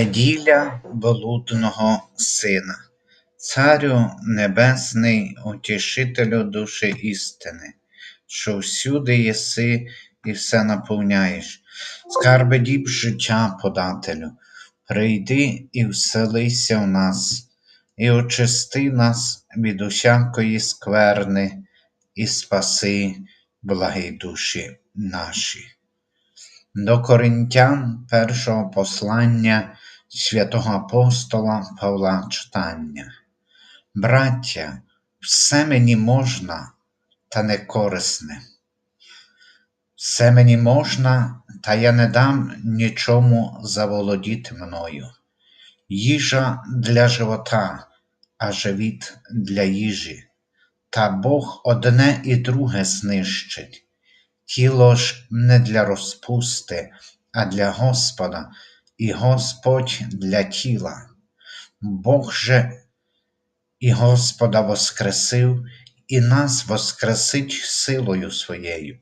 Неділя блудного сина, Царю Небесний, утішителю душі істини, що всюди єси і все наповняєш, скарби діб життя подателю, прийди і вселися в нас, і очисти нас від усякої скверни, і спаси благі душі наші. До Коринтян першого послання святого апостола Павла читання. Браття, все мені можна, та не корисне. Все мені можна, та я не дам нічому заволодіти мною. Їжа для живота, а живіт для їжі. Та Бог одне і друге знищить. Тіло ж не для розпусти, а для Господа, і Господь для тіла. Бог же і Господа воскресив, і нас воскресить силою своєю.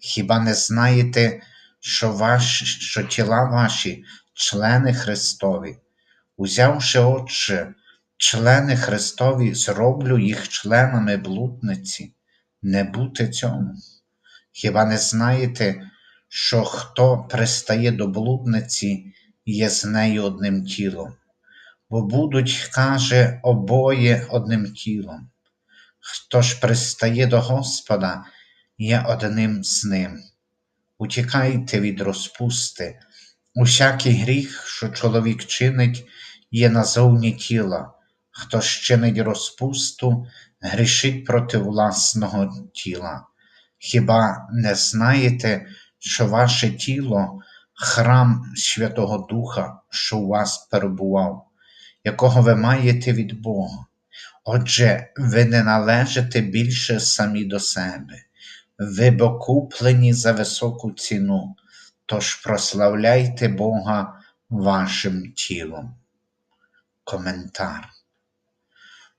Хіба не знаєте, що, ваші, що тіла ваші члени Христові, узявши Отче, члени Христові, зроблю їх членами блудниці, не бути цьому. Хіба не знаєте, що хто пристає до блудниці, є з нею одним тілом, бо будуть, каже, обоє одним тілом. Хто ж пристає до Господа, є одним з ним. Утікайте від розпусти, усякий гріх, що чоловік чинить, є назовні тіла, хто ж чинить розпусту, грішить проти власного тіла. Хіба не знаєте, що ваше тіло храм Святого Духа, що у вас перебував, якого ви маєте від Бога? Отже, ви не належите більше самі до себе, ви бо куплені за високу ціну, тож прославляйте Бога вашим тілом. Коментар.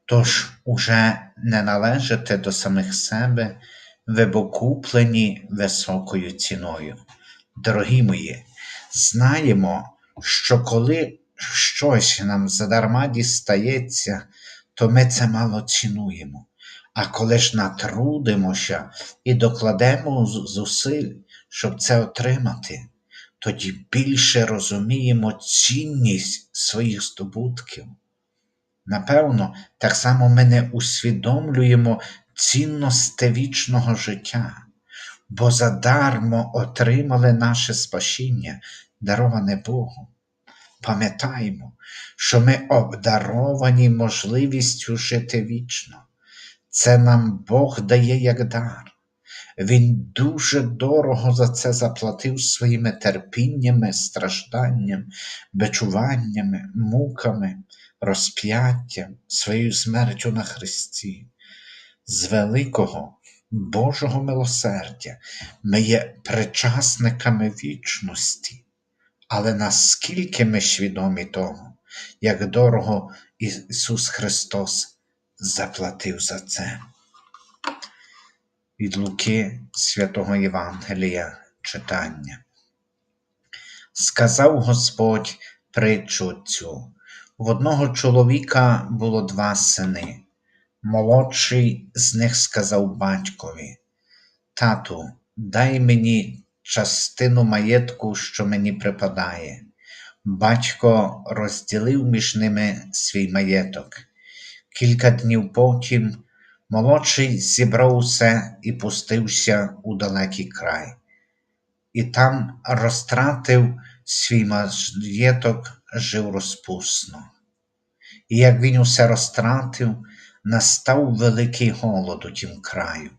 Тож уже не належите до самих себе ви бо куплені високою ціною. Дорогі мої, знаємо, що коли щось нам задарма дістається, то ми це мало цінуємо. А коли ж натрудимося і докладемо зусиль, щоб це отримати, тоді більше розуміємо цінність своїх здобутків. Напевно, так само ми не усвідомлюємо цінності вічного життя, бо задармо отримали наше спасіння, дароване Богом. Пам'ятаємо, що ми обдаровані можливістю жити вічно. Це нам Бог дає як дар. Він дуже дорого за це заплатив своїми терпіннями, стражданням, бичуваннями, муками, розп'яттям, своєю смертю на Христі з великого Божого милосердя ми є причасниками вічності, але наскільки ми свідомі того, як дорого Ісус Христос заплатив за це. Від Луки святого Євангелія читання. Сказав Господь притчу цю. В одного чоловіка було два сини. Молодший з них сказав батькові, Тату, дай мені частину маєтку, що мені припадає. Батько розділив між ними свій маєток. Кілька днів потім молодший зібрав усе і пустився у далекий край, і там розтратив свій маєток, жив розпусно. І як він усе розтратив, настав великий голод у тім краю,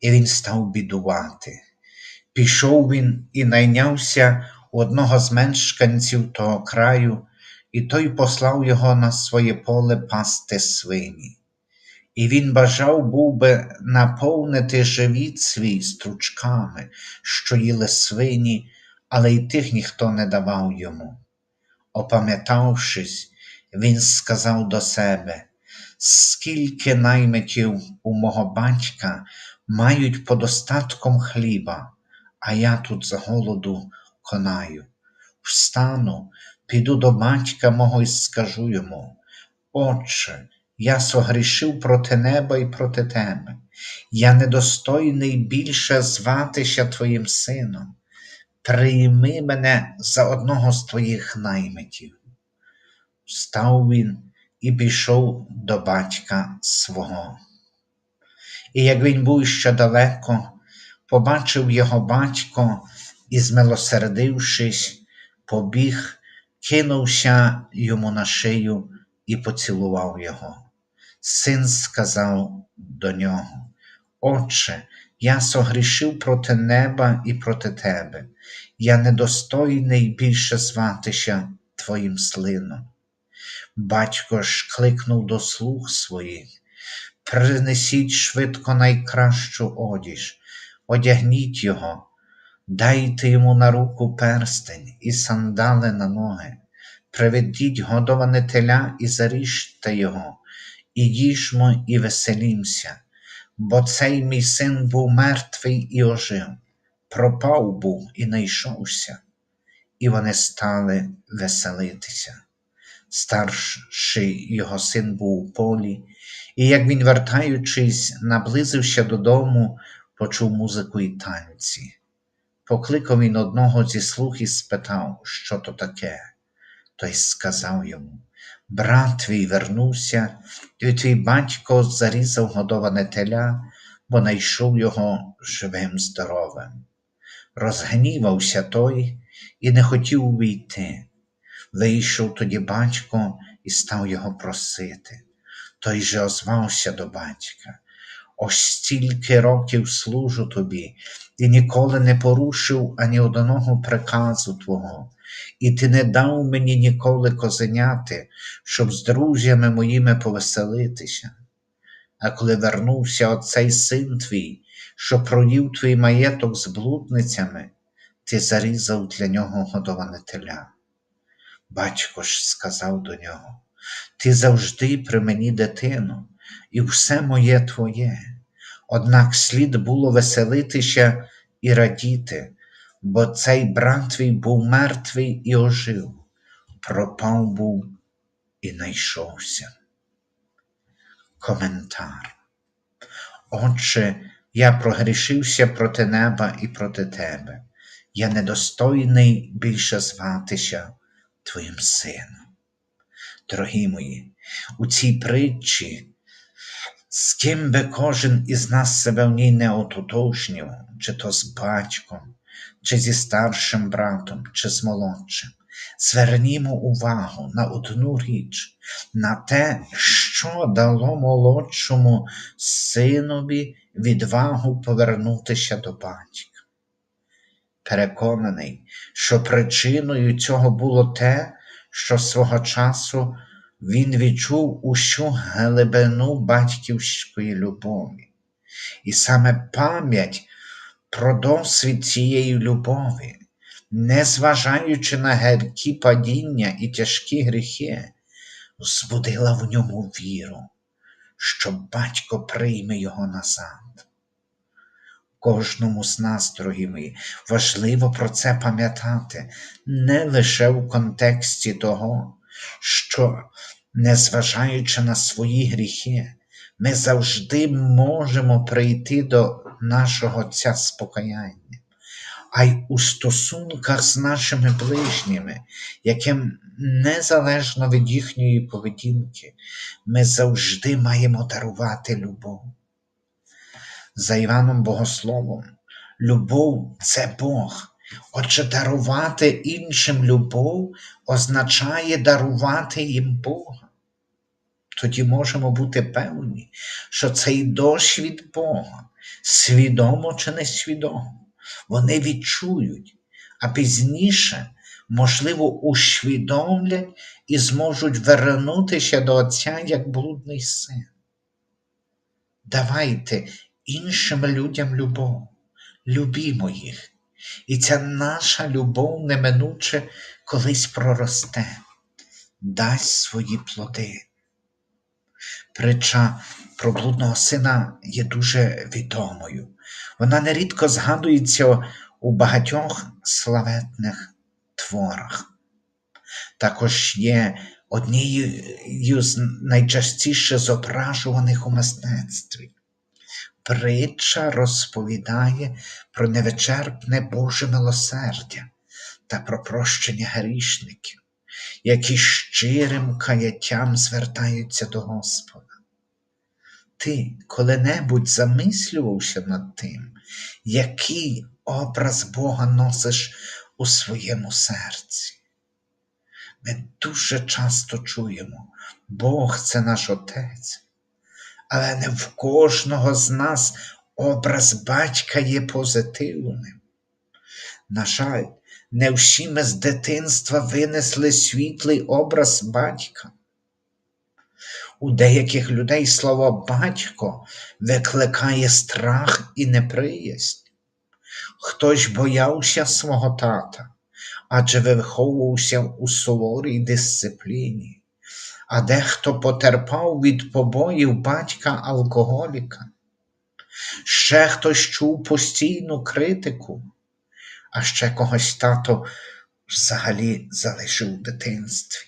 і він став бідувати. Пішов він і найнявся у одного з мешканців того краю, і той послав його на своє поле пасти свині. І він бажав був би наповнити живіт свій стручками, що їли свині, але й тих ніхто не давав йому. Опам'ятавшись, він сказав до себе скільки наймитів у мого батька мають подостатком хліба, а я тут з голоду конаю. Встану, піду до батька мого і скажу йому: Отче, я согрішив проти неба і проти тебе. Я недостойний більше зватися твоїм сином. Прийми мене за одного з твоїх наймитів. Встав він і пішов до батька свого. І як він був ще далеко, побачив його батько і, змилосердившись, побіг, кинувся йому на шию і поцілував його. Син сказав до нього: Отче, я согрішив проти неба і проти тебе, я недостойний більше зватися твоїм слином. Батько ж кликнув до слуг своїх, принесіть швидко найкращу одіж, одягніть його, дайте йому на руку перстень і сандали на ноги, приведіть годоване теля і заріжте його, і їжмо і веселімся, бо цей мій син був мертвий і ожив, пропав був і найшовся, і вони стали веселитися. Старший його син був у полі, і як він, вертаючись, наблизився додому, почув музику і танці. Покликав він одного зі слуг і спитав, що то таке. Той сказав йому: Брат твій вернувся, і твій батько зарізав годоване теля, бо найшов його живим здоровим. Розгнівався той і не хотів увійти. Вийшов тоді батько і став його просити. Той же озвався до батька. Ось стільки років служу тобі, і ніколи не порушив ані одного приказу Твого, і ти не дав мені ніколи козеняти, щоб з друзями моїми повеселитися. А коли вернувся оцей син твій, що провів твій маєток з блудницями, ти зарізав для нього годоване теля. Батько ж сказав до нього: Ти завжди при мені дитину, і все моє твоє. Однак слід було веселитися і радіти, бо цей брат твій був мертвий і ожив, пропав був і найшовся. Коментар. Отче, я прогрішився проти неба і проти тебе. Я недостойний більше зватися Твоїм сином. Дорогі мої, у цій притчі, з ким би кожен із нас себе в ній не ототожнював, чи то з батьком, чи зі старшим братом, чи з молодшим, звернімо увагу на одну річ, на те, що дало молодшому синові відвагу повернутися до батька. Переконаний, що причиною цього було те, що свого часу він відчув усю глибину батьківської любові, і саме пам'ять про досвід цієї любові, незважаючи на гіркі падіння і тяжкі гріхи, збудила в ньому віру, що батько прийме його назад. Кожному з нас, дорогі мої, важливо про це пам'ятати не лише в контексті того, що, незважаючи на свої гріхи, ми завжди можемо прийти до нашого Отця з покаянням, а й у стосунках з нашими ближніми, яким незалежно від їхньої поведінки, ми завжди маємо дарувати любов за Іваном Богословом. Любов це Бог. Отже, дарувати іншим любов означає дарувати їм Бога. Тоді можемо бути певні, що цей досвід Бога, свідомо чи несвідомо, вони відчують, а пізніше, можливо, усвідомлять і зможуть вернутися до Отця як блудний син. Давайте іншим людям любов, любімо їх. І ця наша любов неминуче колись проросте, дасть свої плоди. Притча про блудного сина є дуже відомою. Вона нерідко згадується у багатьох славетних творах. також є однією з найчастіше зображуваних у мистецтві. Притча розповідає про невичерпне Боже милосердя та про прощення грішників, які щирим каяттям звертаються до Господа. Ти коли-небудь замислювався над тим, який образ Бога носиш у своєму серці? Ми дуже часто чуємо, Бог це наш Отець, але не в кожного з нас образ батька є позитивним. На жаль, не всі ми з дитинства винесли світлий образ батька. У деяких людей слово батько викликає страх і неприязнь. Хтось боявся свого тата, адже виховувався у суворій дисципліні, а дехто потерпав від побоїв батька алкоголіка. Ще хтось чув постійну критику, а ще когось тато взагалі залишив у дитинстві.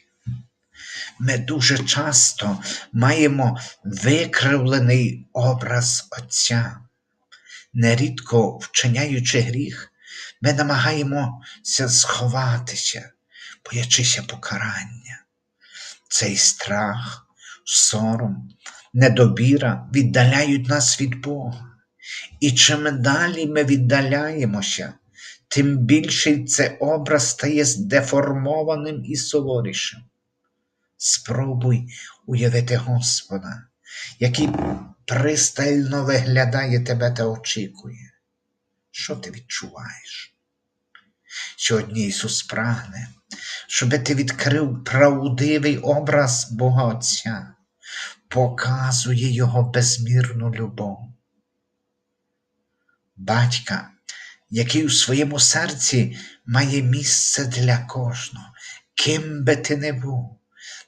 Ми дуже часто маємо викривлений образ Отця. Нерідко вчиняючи гріх, ми намагаємося сховатися, боячися покарання. Цей страх, сором, недобіра віддаляють нас від Бога. І чим далі ми віддаляємося, тим більший цей образ стає здеформованим і суворішим. Спробуй уявити Господа, який пристально виглядає тебе та очікує. Що ти відчуваєш? Сьогодні Ісус прагне, щоб ти відкрив правдивий образ Бога Отця, показує Його безмірну любов. Батька, який у своєму серці має місце для кожного, ким би ти не був,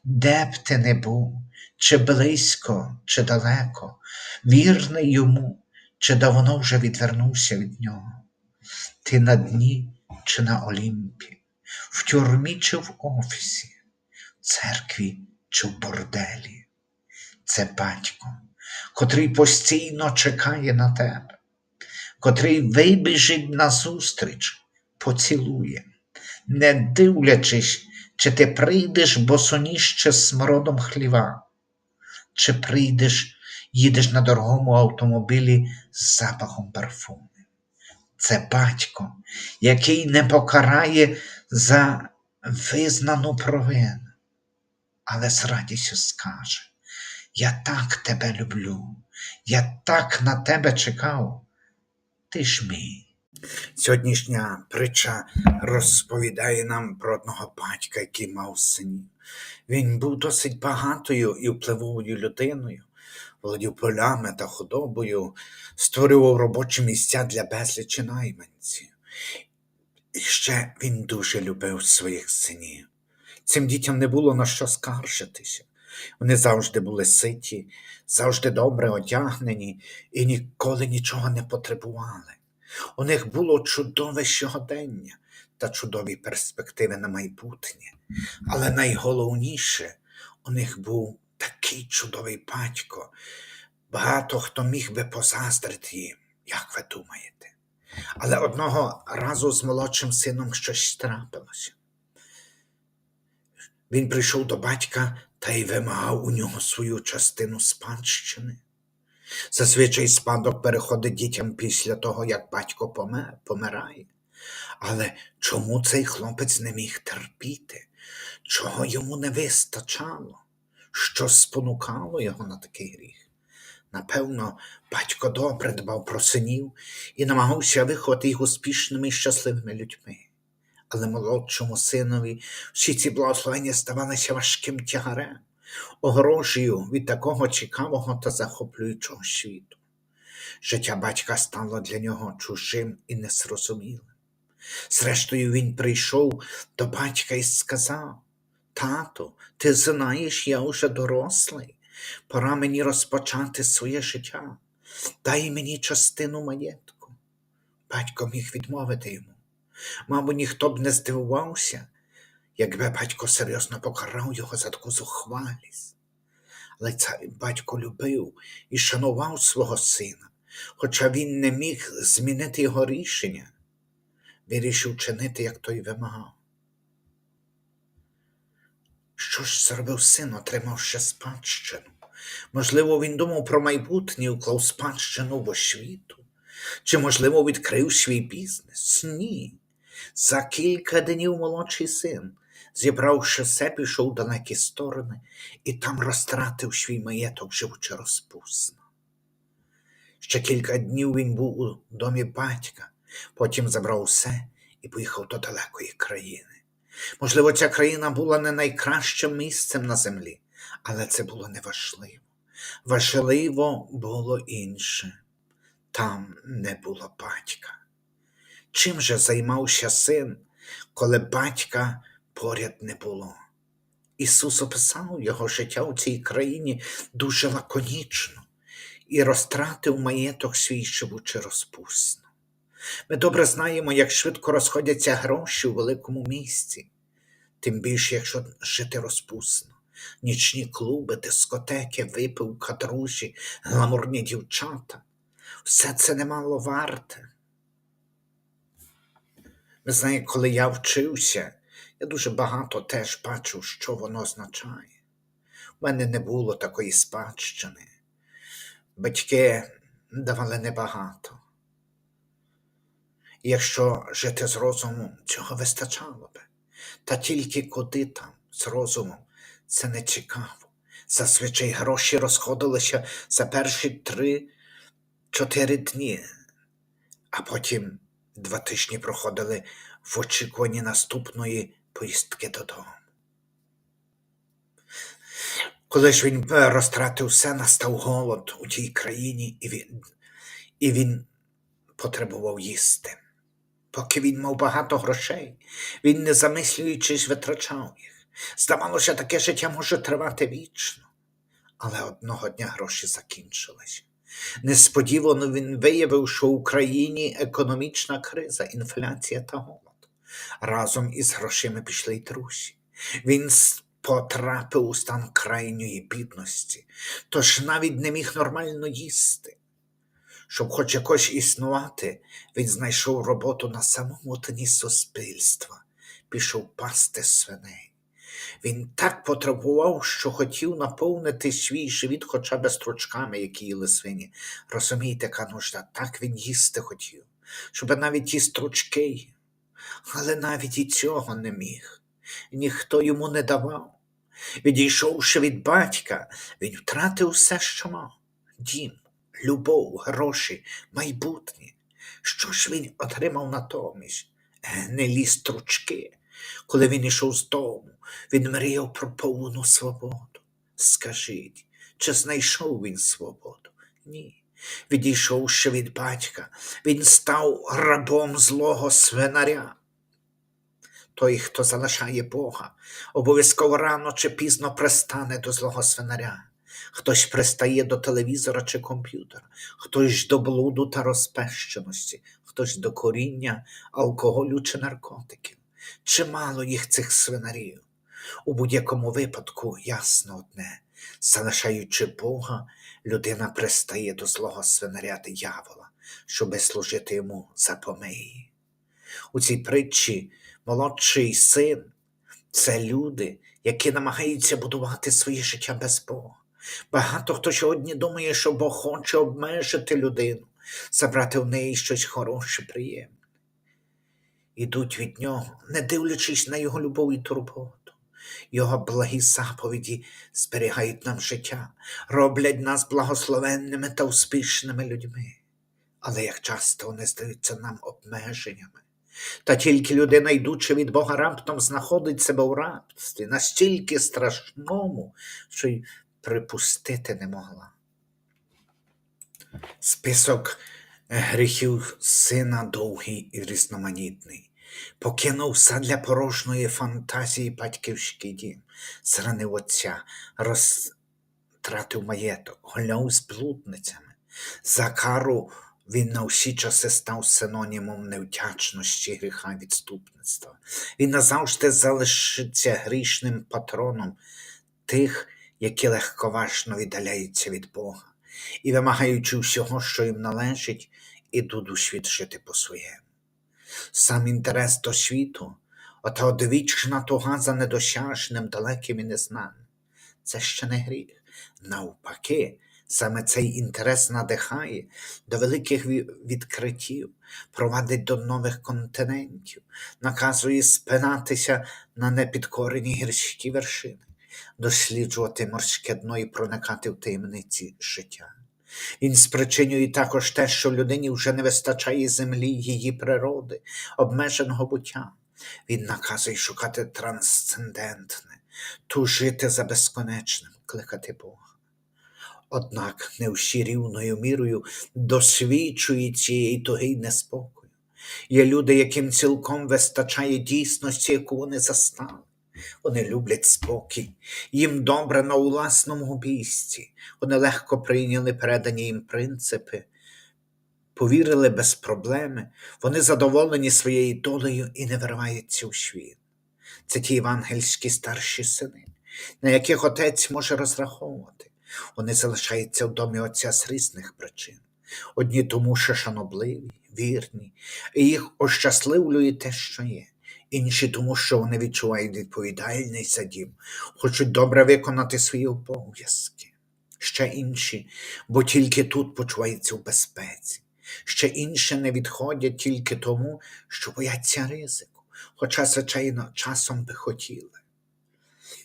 де б ти не був, чи близько, чи далеко, вірний йому, чи давно вже відвернувся від нього. Ти на дні чи на Олімпі, в тюрмі чи в офісі, в церкві чи в борделі. Це батько, котрий постійно чекає на тебе, котрий вибіжить назустріч, поцілує, не дивлячись, чи ти прийдеш босоніще з смородом хліва, чи прийдеш, їдеш на дорогому автомобілі з запахом парфуму. Це батько, який не покарає за визнану провину, але з радістю скаже: Я так тебе люблю, я так на тебе чекав, ти ж мій. Сьогоднішня притча розповідає нам про одного батька, який мав синів. Він був досить багатою і впливовою людиною, володів полями та худобою, створював робочі місця для безлічі найманців. І ще він дуже любив своїх синів. Цим дітям не було на що скаржитися. Вони завжди були ситі, завжди добре одягнені і ніколи нічого не потребували. У них було чудове сьогодення та чудові перспективи на майбутнє. Але найголовніше, у них був такий чудовий батько. Багато хто міг би позаздрити їм, як ви думаєте. Але одного разу з молодшим сином щось трапилося. Він прийшов до батька та й вимагав у нього свою частину спадщини. Зазвичай спадок переходить дітям після того, як батько помирає. Але чому цей хлопець не міг терпіти? Чого йому не вистачало? Що спонукало його на такий гріх? Напевно, батько добре дбав про синів і намагався виховати їх успішними і щасливими людьми. Але молодшому синові всі ці благословення ставалися важким тягарем, огорожею від такого цікавого та захоплюючого світу. Життя батька стало для нього чужим і незрозумілим. Зрештою, він прийшов до батька і сказав: Тату, ти знаєш, я уже дорослий, пора мені розпочати своє життя. Дай мені частину маєтку. Батько міг відмовити йому. Мабуть, ніхто б не здивувався, якби батько серйозно покарав його за таку зухвалість. Але цей батько любив і шанував свого сина, хоча він не міг змінити його рішення, вирішив чинити, як той вимагав. Що ж зробив син, отримавши спадщину? Можливо, він думав про майбутнє, уклав спадщину в освіту? Чи, можливо, відкрив свій бізнес? Ні. За кілька днів молодший син, зібравши все, пішов далекі сторони і там розтратив свій маєток, живучи розпусно. Ще кілька днів він був у домі батька, потім забрав усе і поїхав до далекої країни. Можливо, ця країна була не найкращим місцем на землі, але це було неважливо. Важливо було інше. Там не було батька. Чим же займався син, коли батька поряд не було? Ісус описав його життя у цій країні дуже лаконічно і розтратив маєток свій, живучи розпусно. Ми добре знаємо, як швидко розходяться гроші у великому місті, тим більше, якщо жити розпусно. Нічні клуби, дискотеки, випивка, дружі, гламурні дівчата. Все це немало варте. Ви знаєте, коли я вчився, я дуже багато теж бачив, що воно означає. У мене не було такої спадщини. Батьки давали небагато. І якщо жити з розумом, цього вистачало би. Та тільки куди там з розумом це не цікаво. Зазвичай гроші розходилися за перші три-чотири дні, а потім два тижні проходили в очікуванні наступної поїздки додому. Коли ж він е, розтратив все, настав голод у тій країні, і він, і він потребував їсти. Поки він мав багато грошей, він, не замислюючись, витрачав їх. Здавалося, таке життя може тривати вічно. Але одного дня гроші закінчилися. Несподівано він виявив, що в Україні економічна криза, інфляція та голод. Разом із грошима пішли й трусі. Він потрапив у стан крайньої бідності, тож навіть не міг нормально їсти. Щоб хоч якось існувати, він знайшов роботу на самому дні суспільства, пішов пасти свиней. Він так потребував, що хотів наповнити свій живіт хоча б стручками, які їли свині. Розумієте, яка нужда, так він їсти хотів, щоб навіть ті стручки. Але навіть і цього не міг. Ніхто йому не давав. Відійшовши від батька, він втратив все, що мав: дім, любов, гроші, майбутнє. Що ж він отримав натомість? Гнилі стручки. Коли він ішов з дому, він мріяв про повну свободу. Скажіть, чи знайшов він свободу? Ні. Відійшовши від батька, він став рабом злого свинаря. Той, хто залишає Бога, обов'язково рано чи пізно пристане до злого свинаря. Хтось пристає до телевізора чи комп'ютера, хтось до блуду та розпещеності, хтось до коріння, алкоголю чи наркотиків. Чимало їх цих свинарів. У будь-якому випадку ясно одне, залишаючи Бога, людина пристає до злого свинаря диявола, щоби служити йому за помиї. У цій притчі молодший син це люди, які намагаються будувати своє життя без Бога. Багато хто сьогодні думає, що Бог хоче обмежити людину, забрати в неї щось хороше, приємне. Ідуть від нього, не дивлячись на його любов і турботу. Його благі заповіді зберігають нам життя, роблять нас благословенними та успішними людьми. Але як часто вони здаються нам обмеженнями. Та тільки людина, йдучи від Бога, раптом знаходить себе у рабстві, настільки страшному, що й припустити не могла. Список гріхів сина довгий і різноманітний. Покинув все для порожньої фантазії батьківський дім, зранив отця, розтратив маєток, гуляв з блудницями, за кару Він на всі часи став синонімом невдячності, гріха, відступництва. Він назавжди залишиться грішним патроном тих, які легковажно віддаляються від Бога і, вимагаючи всього, що їм належить, ідуть у світ жити по-своєму. Сам інтерес до світу, ота одвічна туга за недосяжним, далеким і незнаним. Це ще не гріх. Навпаки, саме цей інтерес надихає до великих відкриттів, провадить до нових континентів, наказує спинатися на непідкорені гірські вершини, досліджувати морське дно і проникати в таємниці життя. Він спричинює також те, що людині вже не вистачає землі, її природи, обмеженого буття. Він наказує шукати трансцендентне, тужити за безконечним, кликати Бога. Однак не всі рівною мірою досвідчують цієї туги й неспокою. Є люди, яким цілком вистачає дійсності, яку вони застали. Вони люблять спокій, їм добре на власному місці. Вони легко прийняли передані їм принципи, повірили без проблеми, вони задоволені своєю долею і не вириваються у світ. Це ті євангельські старші сини, на яких отець може розраховувати. Вони залишаються в домі отця з різних причин. Одні тому, що шанобливі, вірні, і їх ощасливлює те, що є. Інші тому, що вони відчувають відповідальність за дім, хочуть добре виконати свої обов'язки. Ще інші, бо тільки тут почуваються в безпеці. Ще інші не відходять тільки тому, що бояться ризику, хоча, звичайно, часом би хотіли.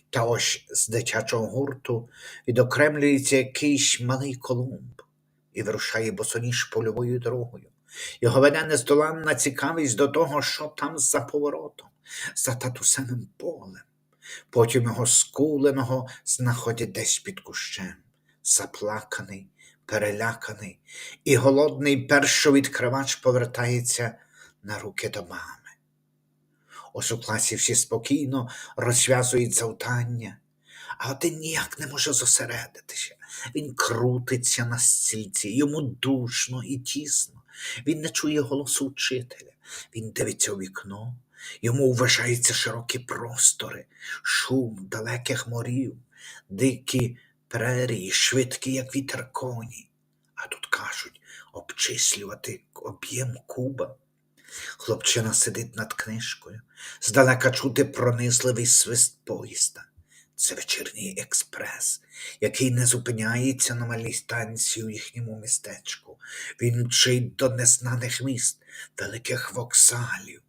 Та ось з дитячого гурту відокремлюється якийсь малий Колумб і вирушає босоніж польовою дорогою. Його веде нездоланна цікавість до того, що там за поворотом, за татусевим полем. Потім його скуленого знаходять десь під кущем, заплаканий, переляканий, і голодний першовідкривач повертається на руки до мами. Ось у класі всі спокійно розв'язують завдання, а один ніяк не може зосередитися. Він крутиться на стільці, йому душно і тісно. Він не чує голосу вчителя, він дивиться у вікно, йому вважаються широкі простори, шум далеких морів, дикі прерії, швидкі, як вітер коні. А тут кажуть обчислювати об'єм куба. Хлопчина сидить над книжкою, здалека чути пронизливий свист поїзда. Це вечірній експрес, який не зупиняється на малій станції у їхньому містечку. Він мчить до незнаних міст, великих вокзалів.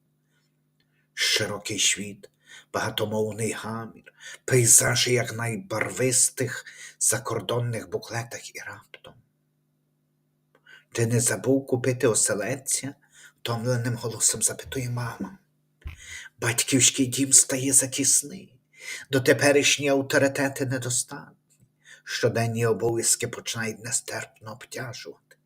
Широкий світ, багатомовний гамір, пейзажі як найбарвистих закордонних буклетах і раптом. Ти не забув купити оселедця? втомленим голосом запитує мама. Батьківський дім стає затісний, дотеперішні авторитети недостатні, щоденні обов'язки починають нестерпно обтяжувати.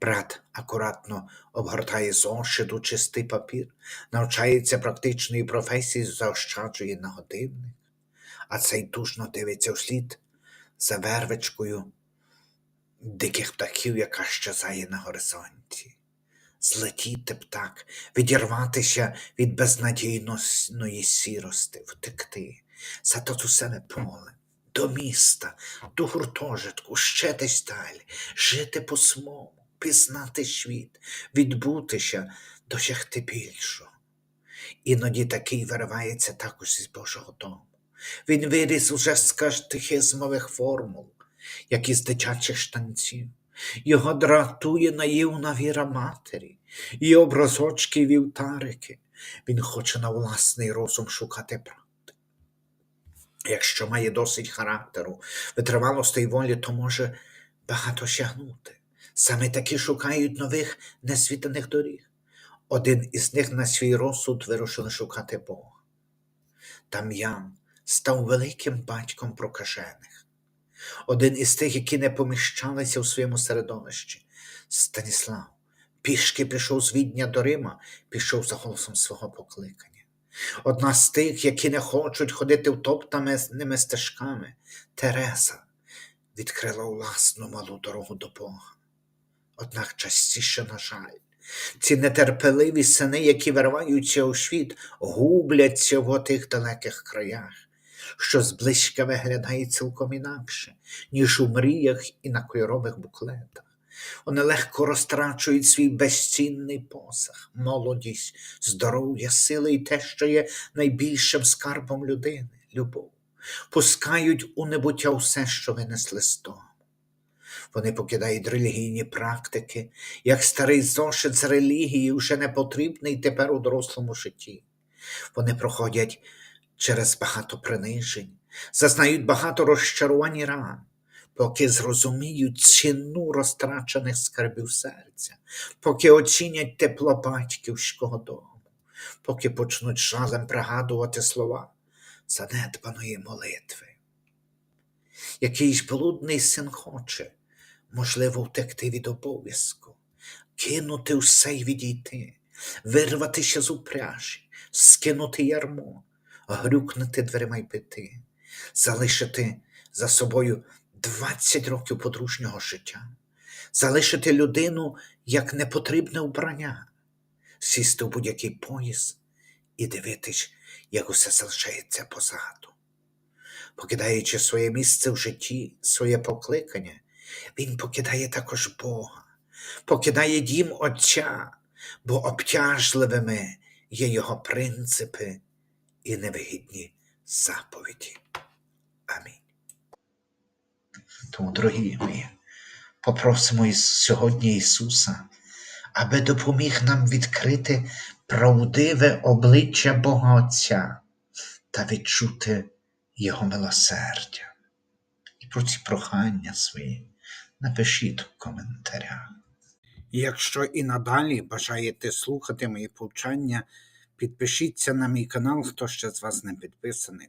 Брат акуратно обгортає зошит у чистий папір, навчається практичної професії, заощаджує на годинник, а цей душно дивиться вслід за вервичкою диких птахів, яка щезає на горизонті. Злетіти б так, відірватися від безнадійної сірости, втекти, за татусеве поле, до міста, до гуртожитку, ще десь далі, жити по-смому, пізнати світ, відбутися, досягти більшого. Іноді такий виривається також із Божого дому. Він виріс уже з катехизмових формул, як із дитячих штанців. Його дратує наївна віра матері, і образочки вівтарики. Він хоче на власний розум шукати правди. Якщо має досить характеру, витривалості й волі, то може багато сягнути. Саме такі шукають нових несвітаних доріг. Один із них на свій розсуд вирушили шукати Бога. Там'ян став великим батьком прокажених один із тих, які не поміщалися у своєму середовищі, Станіслав, пішки пішов з Відня до Рима, пішов за голосом свого покликання. Одна з тих, які не хочуть ходити втоптаними стежками, Тереза, відкрила власну малу дорогу до Бога. Однак частіше, на жаль, ці нетерпеливі сини, які вириваються у світ, губляться в отих далеких краях, що зблизька виглядає цілком інакше, ніж у мріях і на кольорових буклетах. Вони легко розтрачують свій безцінний посах, молодість, здоров'я, сили і те, що є найбільшим скарбом людини любов. Пускають у небуття все, що винесли з того. Вони покидають релігійні практики, як старий зошит з релігії, вже не потрібний тепер у дорослому житті. Вони проходять через багато принижень, зазнають багато розчарувань і ран, поки зрозуміють ціну розтрачених скарбів серця, поки оцінять тепло батьківського дому, поки почнуть жалем пригадувати слова занедбаної молитви. Якийсь блудний син хоче, можливо, втекти від обов'язку, кинути все й відійти, вирватися з упряжі, скинути ярмо, грюкнути дверима й піти, залишити за собою 20 років подружнього життя, залишити людину як непотрібне вбрання, сісти в будь-який поїзд і дивитись, як усе залишається позаду. Покидаючи своє місце в житті, своє покликання, він покидає також Бога, покидає дім Отця, бо обтяжливими є його принципи і невигідні заповіді. Амінь. Тому, дорогі мої, попросимо сьогодні Ісуса, аби допоміг нам відкрити правдиве обличчя Бога Отця та відчути Його милосердя. І про ці прохання свої напишіть в коментарях. Якщо і надалі бажаєте слухати мої повчання, підпишіться на мій канал, хто ще з вас не підписаний.